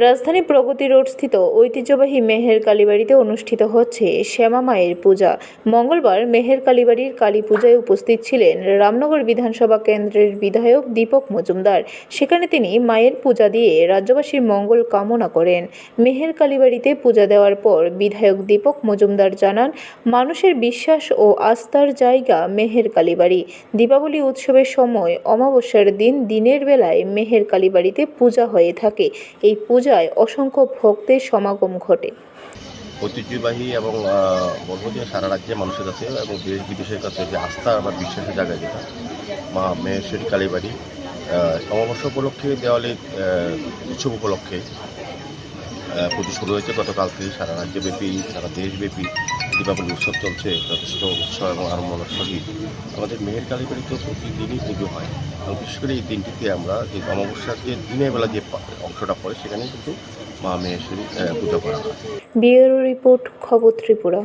রাজধানী প্রগতি রোড স্থিত ঐতিহ্যবাহী মেহের কালীবাড়িতে অনুষ্ঠিত হচ্ছে শ্যামা মায়ের পূজা। মঙ্গলবার মেহের কালীবাড়ির কালী পূজায় উপস্থিত ছিলেন রামনগর বিধানসভা কেন্দ্রের বিধায়ক দীপক মজুমদার। সেখানে তিনি মায়ের পূজা দিয়ে রাজ্যবাসীর মঙ্গল কামনা করেন। মেহের কালীবাড়িতে পূজা দেওয়ার পর বিধায়ক দীপক মজুমদার জানান, মানুষের বিশ্বাস ও আস্থার জায়গা মেহের কালীবাড়ি। দীপাবলি উৎসবের সময় অমাবস্যার দিন দিনের বেলায় মেহের কালীবাড়িতে পূজা হয়ে থাকে। এই পূজায় অসংখ্য ভক্তের সমাগম ঘটে। ঐতিহ্যবাহী এবং বলব যে সারা রাজ্যে মানুষের কাছে এবং দেশ বিদেশের কাছে যে আস্থা বা বিশ্বাসের জায়গা যেটা, মা মেহেশ্বরী কালীবাড়ি অমাবস্যা উপলক্ষে, দেওয়ালির উৎসব উপলক্ষে পুজো শুরু হয়েছে। গতকাল থেকে সারা রাজ্যব্যাপী, সারা দেশব্যাপী দীপাবলি উৎসব চলছে। যথেষ্ট উৎসব এবং আরম্ভনার সহিত আমাদের মেহের কালীবাড়িতে প্রতিদিনই পুজো হয়। এবং বিশেষ করে এই দিনটিতে আমরা যে অমাবস্যার যে দিনের বেলা যে অংশটা পড়ে সেখানে কিন্তু মা মেহেশ্বরী পুজো করা হয়। রিপোর্ট, খবর ত্রিপুরা।